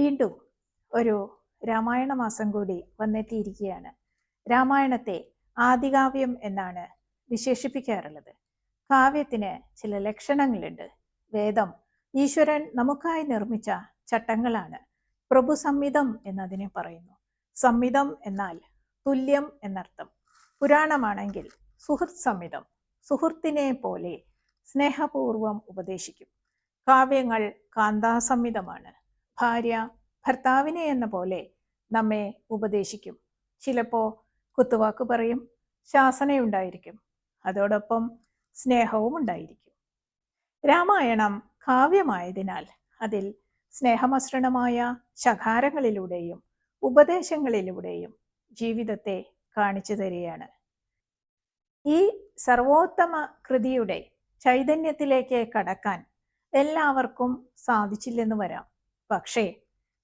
വീണ്ടും ഒരു രാമായണ മാസം കൂടി വന്നെത്തിയിരിക്കുകയാണ്. രാമായണത്തെ ആദികാവ്യം എന്നാണ് വിശേഷിപ്പിക്കാറുള്ളത്. കാവ്യത്തിന് ചില ലക്ഷണങ്ങളുണ്ട്. വേദം ഈശ്വരൻ നമുക്കായി നിർമ്മിച്ച ചട്ടങ്ങളാണ്. പ്രഭു സംഹിതം എന്നതിനെ പറയുന്നു. സംഹിതം എന്നാൽ തുല്യം എന്നർത്ഥം. പുരാണമാണെങ്കിൽ സുഹൃത് സംഹിതം സുഹൃത്തിനെ പോലെ സ്നേഹപൂർവം ഉപദേശിക്കും. കാവ്യങ്ങൾ കാന്താസംഹിതമാണ് ഭാര്യ ഭർത്താവിനെ എന്ന പോലെ നമ്മെ ഉപദേശിക്കും. ചിലപ്പോൾ കുത്തുവാക്ക് പറയും ശാസനയുണ്ടായിരിക്കും. അതോടൊപ്പം സ്നേഹവും ഉണ്ടായിരിക്കും. രാമായണം കാവ്യമായതിനാൽ അതിൽ സ്നേഹമസൃണമായ ശകാരങ്ങളിലൂടെയും ഉപദേശങ്ങളിലൂടെയും ജീവിതത്തെ കാണിച്ചു തരികയാണ്. ഈ സർവോത്തമ കൃതിയുടെ ചൈതന്യത്തിലേക്ക് കടക്കാൻ എല്ലാവർക്കും സാധിച്ചില്ലെന്ന് വരാം. പക്ഷേ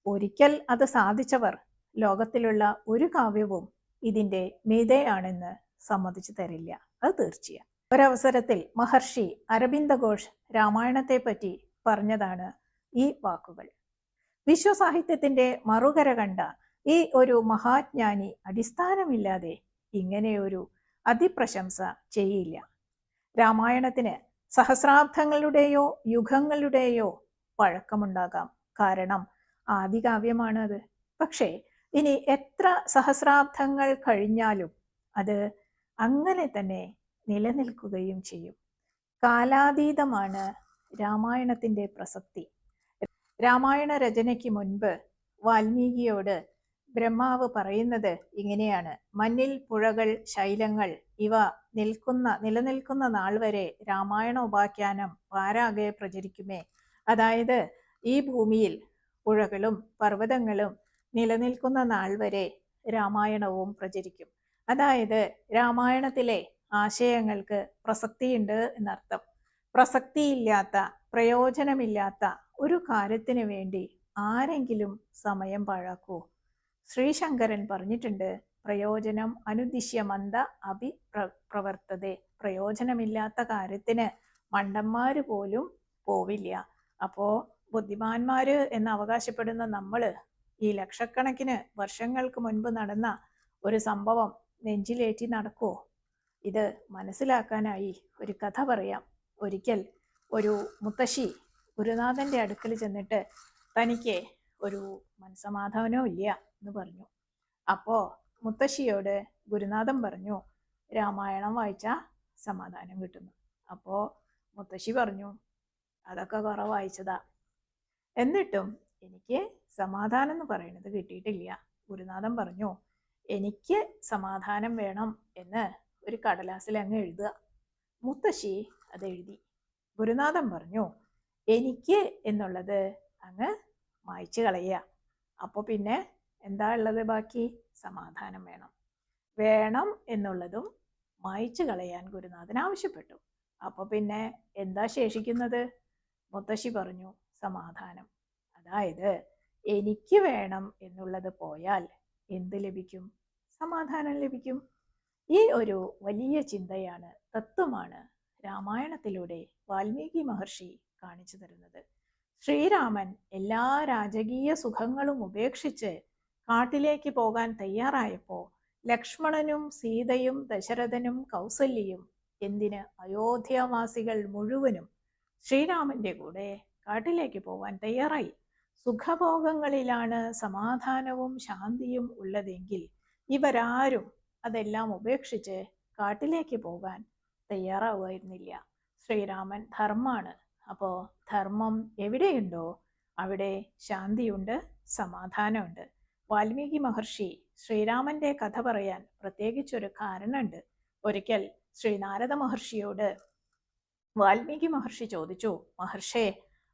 ഒരിക്കൽ അത് സാധിച്ചവർ ലോകത്തിലുള്ള ഒരു കാവ്യവും ഇതിന്റെ മീതയാണെന്ന് സമ്മതിച്ചു തരില്ല. അത് തീർച്ചയാണ് ഒരവസരത്തിൽ മഹർഷി അരബിന്ദ ഘോഷ് രാമായണത്തെ പറ്റി പറഞ്ഞതാണ് ഈ വാക്കുകൾ. വിശ്വസാഹിത്യത്തിന്റെ മറുകര കണ്ട ഈ ഒരു മഹാജ്ഞാനി അടിസ്ഥാനമില്ലാതെ ഇങ്ങനെയൊരു അതിപ്രശംസ ചെയ്യില്ല. രാമായണത്തിന് സഹസ്രാബ്ദങ്ങളുടെയോ യുഗങ്ങളുടെയോ പഴക്കമുണ്ടാകാം. കാരണം. ആദികാവ്യമാണ് അത് പക്ഷേ ഇനി എത്ര സഹസ്രാബ്ദങ്ങൾ കഴിഞ്ഞാലും അത് അങ്ങനെ തന്നെ നിലനിൽക്കുകയും ചെയ്യും. കാലാതീതമാണ് രാമായണത്തിന്റെ പ്രസക്തി. രാമായണ രചനയ്ക്ക് മുൻപ് വാൽമീകിയോട് ബ്രഹ്മാവ് പറയുന്നത് ഇങ്ങനെയാണ്. മണ്ണിൽ പുഴകൾ ശൈലങ്ങൾ ഇവ നിൽക്കുന്ന നിലനിൽക്കുന്ന നാൾ വരെ രാമായണ ഉപാഖ്യാനം പാരാകെ പ്രചരിക്കുമേ. അതായത് ഈ ഭൂമിയിൽ പുഴകളും പർവതങ്ങളും നിലനിൽക്കുന്ന നാൾ വരെ രാമായണവും പ്രചരിക്കും. അതായത് രാമായണത്തിലെ ആശയങ്ങൾക്ക് പ്രസക്തിയുണ്ട് എന്നർത്ഥം. പ്രസക്തിയില്ലാത്ത പ്രയോജനമില്ലാത്ത ഒരു കാര്യത്തിന് വേണ്ടി ആരെങ്കിലും സമയം പാഴാക്കൂ. ശ്രീശങ്കരൻ പറഞ്ഞിട്ടുണ്ട് പ്രയോജനം അനുദിശ്യമന്ത അഭി പ്ര പ്രവർത്തതെ. പ്രയോജനമില്ലാത്ത കാര്യത്തിന് മണ്ടന്മാര് പോലും പോവില്ല. അപ്പോ ബുദ്ധിമാന്മാര് എന്ന് അവകാശപ്പെടുന്ന നമ്മൾ ഈ ലക്ഷക്കണക്കിന് വർഷങ്ങൾക്ക് മുൻപ് നടന്ന ഒരു സംഭവം നെഞ്ചിലേറ്റി നടക്കുവോ? ഇത് മനസ്സിലാക്കാനായി ഒരു കഥ പറയാം. ഒരിക്കൽ ഒരു മുത്തശ്ശി ഗുരുനാഥന്റെ അടുക്കൽ ചെന്നിട്ട് തനിക്ക് ഒരു മനസമാധാനവും ഇല്ല എന്ന് പറഞ്ഞു. അപ്പോ മുത്തശ്ശിയോട് ഗുരുനാഥൻ പറഞ്ഞു രാമായണം വായിച്ചാ സമാധാനം കിട്ടുന്നു. അപ്പോ മുത്തശ്ശി പറഞ്ഞു അതൊക്കെ കുറവ് വായിച്ചതാ. എന്നിട്ടും എനിക്ക് സമാധാനം എന്ന് പറയുന്നത് കിട്ടിയിട്ടില്ല. ഗുരുനാഥൻ പറഞ്ഞു എനിക്ക് സമാധാനം വേണം എന്ന് ഒരു കടലാസിൽ അങ്ങ് എഴുതുക. മുത്തശ്ശി അത് എഴുതി. ഗുരുനാഥൻ പറഞ്ഞു എനിക്ക് എന്നുള്ളത് അങ്ങ് മായ്ച്ചു കളയുക. അപ്പോൾ പിന്നെ എന്താ ഉള്ളത് ബാക്കി? സമാധാനം വേണം. വേണം എന്നുള്ളതും മായ്ച്ചു കളയാൻ ഗുരുനാഥൻ ആവശ്യപ്പെട്ടു. അപ്പോൾ പിന്നെ എന്താ ശേഷിക്കുന്നത്? മുത്തശ്ശി പറഞ്ഞു സമാധാനം. അതായത് എനിക്ക് വേണം എന്നുള്ളത് പോയാൽ എന്ത് ലഭിക്കും? സമാധാനം ലഭിക്കും. ഈ ഒരു വലിയ ചിന്തയാണ് തത്വമാണ് രാമായണത്തിലൂടെ വാൽമീകി മഹർഷി കാണിച്ചു തരുന്നത്. ശ്രീരാമൻ എല്ലാ രാജകീയ സുഖങ്ങളും ഉപേക്ഷിച്ച് കാട്ടിലേക്ക് പോകാൻ തയ്യാറായപ്പോൾ ലക്ഷ്മണനും സീതയും ദശരഥനും കൗസല്യയും എന്തിന് അയോധ്യാവാസികൾ മുഴുവനും ശ്രീരാമന്റെ കൂടെ കാട്ടിലേക്ക് പോവാൻ തയ്യാറായി. സുഖഭോഗങ്ങളിലാണ് സമാധാനവും ശാന്തിയും ഉള്ളതെങ്കിൽ ഇവരാരും അതെല്ലാം ഉപേക്ഷിച്ച് കാട്ടിലേക്ക് പോകാൻ തയ്യാറാവുമായിരുന്നില്ല ശ്രീരാമൻ ധർമ്മമാണ് അപ്പോൾ ധർമ്മം എവിടെയുണ്ടോ അവിടെ ശാന്തിയുണ്ട് സമാധാനമുണ്ട്. വാൽമീകി മഹർഷി ശ്രീരാമന്റെ കഥ പറയാൻ പ്രത്യേകിച്ചൊരു കാരണമുണ്ട്. ഒരിക്കൽ ശ്രീനാരദ മഹർഷിയോട് വാൽമീകി മഹർഷി ചോദിച്ചു മഹർഷേ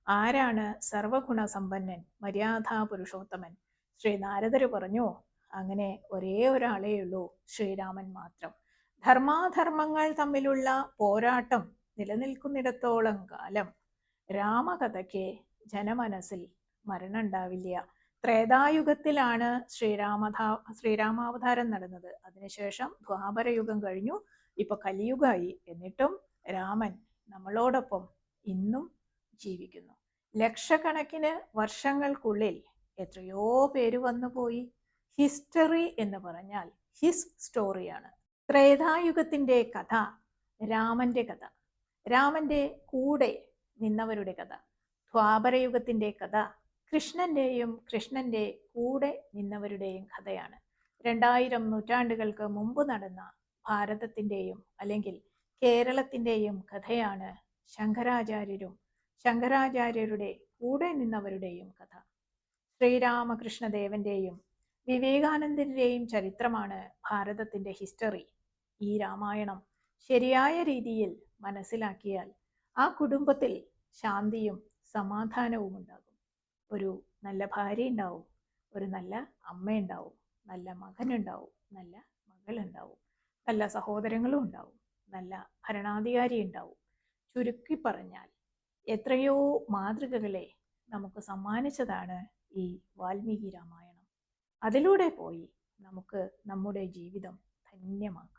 ആരാണ് സർവഗുണസമ്പന്നൻ മര്യാദാ പുരുഷോത്തമൻ? ശ്രീ നാരദർ പറഞ്ഞു അങ്ങനെ ഒരേ ഒരാളേ ഉള്ളൂ ശ്രീരാമൻ മാത്രം. ധർമാധർമ്മങ്ങൾ തമ്മിലുള്ള പോരാട്ടം നിലനിൽക്കുന്നിടത്തോളം കാലം രാമകഥയ്ക്ക് ജനമനസ്സിൽ മരണം ഉണ്ടാവില്ല ത്രേതായുഗത്തിലാണ് ശ്രീരാമധാ ശ്രീരാമാവതാരം നടന്നത്. അതിനുശേഷം ദ്വാപരയുഗം കഴിഞ്ഞു. ഇപ്പൊ കലിയുഗമായി എന്നിട്ടും രാമൻ നമ്മളോടൊപ്പം ഇന്നും ജീവിക്കുന്നു. ലക്ഷക്കണക്കിന് വർഷങ്ങൾക്കുള്ളിൽ എത്രയോ പേര് വന്നുപോയി. ഹിസ്റ്ററി എന്ന് പറഞ്ഞാൽ ഹിസ് സ്റ്റോറിയാണ്. ത്രേതായുഗത്തിന്റെ കഥ രാമന്റെ കഥ. രാമന്റെ കൂടെ നിന്നവരുടെ കഥ. ദ്വാപരയുഗത്തിന്റെ കഥ കൃഷ്ണന്റെയും കൃഷ്ണന്റെ കൂടെ നിന്നവരുടെയും കഥയാണ്. രണ്ടായിരം നൂറ്റാണ്ടുകൾക്ക് മുമ്പ് നടന്ന ഭാരതത്തിന്റെയും അല്ലെങ്കിൽ കേരളത്തിന്റെയും കഥയാണ് ശങ്കരാചാര്യരും ശങ്കരാചാര്യരുടെ കൂടെ നിന്നവരുടെയും കഥ. ശ്രീരാമകൃഷ്ണദേവന്റെയും വിവേകാനന്ദന്റെയും ചരിത്രമാണ് ഭാരതത്തിന്റെ ഹിസ്റ്ററി ഈ രാമായണം ശരിയായ രീതിയിൽ മനസ്സിലാക്കിയാൽ ആ കുടുംബത്തിൽ ശാന്തിയും സമാധാനവും ഉണ്ടാകും. ഒരു നല്ല ഭാര്യ ഉണ്ടാവും ഒരു നല്ല അമ്മ ഉണ്ടാവും നല്ല മകനുണ്ടാവും നല്ല മകളുണ്ടാവും നല്ല സഹോദരങ്ങളും ഉണ്ടാവും നല്ല ഭരണാധികാരി ഉണ്ടാവും. ചുരുക്കി പറഞ്ഞാൽ എത്രയോ മാതൃകകളെ നമുക്ക് സമ്മാനിച്ചതാണ് ഈ വാൽമീകി രാമായണം. അതിലൂടെ പോയി നമുക്ക് നമ്മുടെ ജീവിതം ധന്യമാക്കാം.